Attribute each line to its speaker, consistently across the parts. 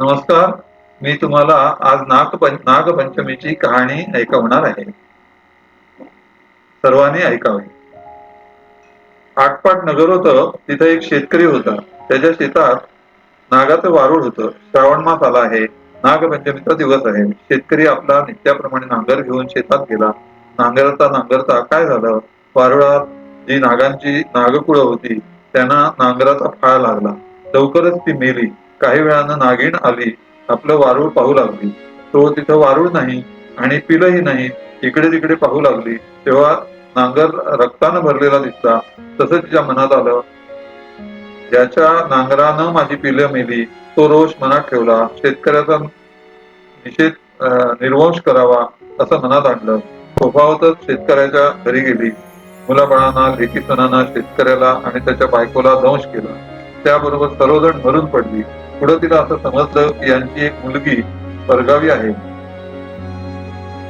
Speaker 1: नमस्कार. मी तुम्हाला आज नागपं नागपंचमीची कहाणी ऐकवणार आहे. सर्वांनी ऐकावे. आटपाट नगर होतं तिथे एक शेतकरी होता. त्याच्या शेतात नागाचं वारुळ होतं. श्रावण मास आला आहे. नागपंचमीचा दिवस आहे. शेतकरी आपला नित्याप्रमाणे नांगर घेऊन शेतात गेला. नांगरता नांगरता काय झालं? वारुळात जी नागांची नागकुळं होती त्यांना नांगराचा फाळ लागला. लवकरच ती मेली. काही वेळानं नागिण आली. आपलं वारूळ पाहू लागली. तो तिथं वारूळ नाही आणि पिलंही नाही. इकडे तिकडे पाहू लागली. तेव्हा नांगर रक्तानं भरलेला दिसला. तसं तिच्या मनात आलं. ज्याच्या नांगरानं माझी पिलं मेली तो रोष मनात ठेवला. शेतकऱ्याचा निषेध निर्वंश करावा असं मनात आणलं. स्वभावतच शेतकऱ्याच्या घरी गेली. मुलाबाळांना लेखी सणांना शेतकऱ्याला आणि त्याच्या बायकोला दंश केला. त्याबरोबर सर्वजण मरून पडली. पुढे तिला असं समजलं की यांची एक मुलगी परगावी आहे.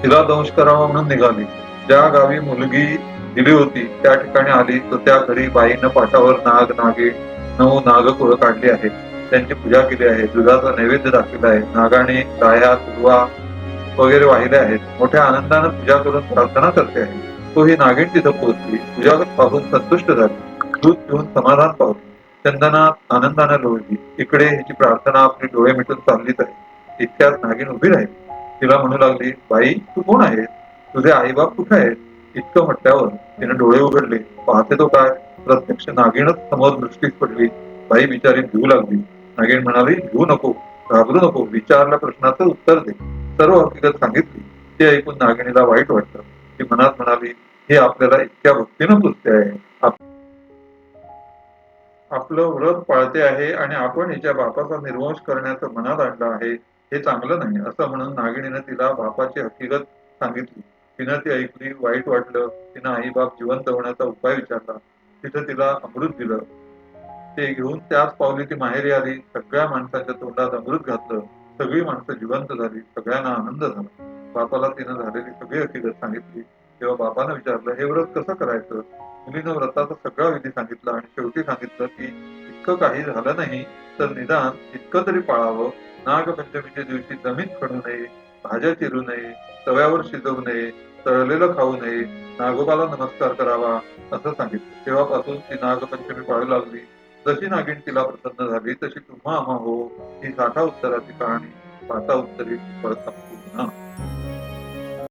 Speaker 1: तिला दंश करावा म्हणून निघाली. ज्या गावी मुलगी दिली होती त्या ठिकाणी आली. तर त्या घरी बाईनं पाठावर नाग नागे नऊ नागकुळ काढली आहेत? त्यांची पूजा केली आहे. दुधाचा नैवेद्य दाखविला आहे. नागाने गाया तुरवा वगैरे वाहिले आहेत. मोठ्या आनंदानं पूजा करून प्रार्थना करते आहे. तो ही नागिन तिथं पोहोचली. पूजा पाहून संतुष्ट झाली. दूध घेऊन समाधान पावली. चंदनात आनंदानं लोळली इकडे हिची प्रार्थना आपली डोळे मिटून चाललीच आहे. इतक्यात नागिन उभी राहील. तिला म्हणू लागली बाई तू कोण आहेस? तुझे आईबाप कुठे आहेत? इतकं म्हटल्यावर तिने डोळे उघडले. पाहते तो काय? प्रत्यक्ष नागिणच समोर दृष्टीस पडली. बाई बिचारी घेऊ लागली. नागिण म्हणाली घेऊ नको घाबरू नको विचारल्या प्रश्नाचं उत्तर दे. सर्व हकीकत सांगितली. ते ऐकून नागिणीला वाईट वाटतं ती मनात म्हणाली हे आपल्याला इतक्या भक्तीनं पुसते आहे. आपलं व्रत पाळते आहे आणि आपण हिच्या बापाचा निर्वंश करण्याचं मनात आणलं आहे हे चांगलं नाही असं म्हणून नागिणीनं तिला बापाची हकीकत सांगितली. तिनं ती ऐकली वाईट वाटलं तिनं आई बाप जिवंत होण्याचा उपाय विचारला. तिथं तिला अमृत दिलं. ते घेऊन त्याच पावली ती माहेरी आली सगळ्या माणसाच्या तोंडात अमृत घातलं सगळी माणसं जिवंत झाली सगळ्यांना आनंद झाला. बापाला तिनं झालेली सगळी हकीकत सांगितली. तेव्हा बापानं विचारलं हे व्रत कसं करायचं? मुलीनं व्रताचा सगळा विधी सांगितला आणि शेवटी सांगितलं की इतकं काही झालं नाही तर निदान इतकं तरी पाळावं. नागपंचमीच्या दिवशी जमीन खणू नये भाज्या चिरू नये तव्यावर शिजवू नये तळलेलं खाऊ नये नागोबाला नमस्कार करावा असं सांगितलं. तेव्हापासून ती नागपंचमी पाळू लागली. जशी नागिन तिला प्रसन्न झाली तशी तुम्हा आम्हा हो. ही साठा उत्तराची कहाणी पाता उत्तरी परत सांगतो पुन्हा